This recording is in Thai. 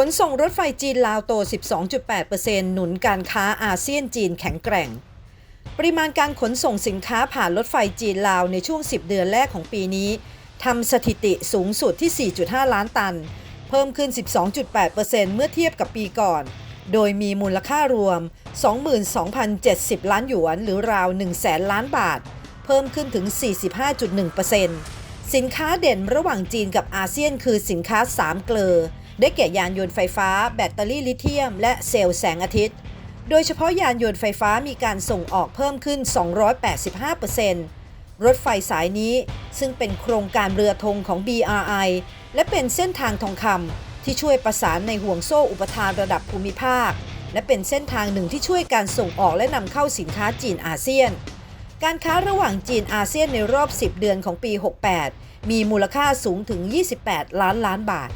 ขนส่งรถไฟจีนลาวโต 12.8%หนุนการค้าอาเซียนจีนแข็งแกร่ง ปริมาณการขนส่งสินค้าผ่านรถไฟจีนลาวในช่วง 10 เดือนแรกของปีนี้ทำสถิติสูงสุดที่ 4.5 ล้านตัน เพิ่มขึ้น 12.8%เมื่อเทียบกับปีก่อน โดยมีมูลค่ารวม 22,070 ล้านหยวน หรือราว1แสนล้านบาท เพิ่มขึ้นถึง 45.1%สินค้าเด่นระหว่างจีนกับอาเซียนคือสินค้า 3 เกลอ ได้แก่ยานยนต์ไฟฟ้า แบตเตอรี่ลิเธียม และเซลล์แสงอาทิตย์ โดยเฉพาะยานยนต์ไฟฟ้ามีการส่งออกเพิ่มขึ้น 285%รถไฟสายนี้ซึ่งเป็นโครงการเรือธงของ BRI และเป็นเส้นทางทองคำที่ช่วยประสานในห่วงโซ่อุปทานระดับภูมิภาค และเป็นเส้นทางหนึ่งที่ช่วยการส่งออกและนำเข้าสินค้าจีนอาเซียน การค้าระหว่างจีนอาเซียนในรอบ 10 เดือนของปี 68 มีมูลค่าสูงถึง 28 ล้านล้านบาท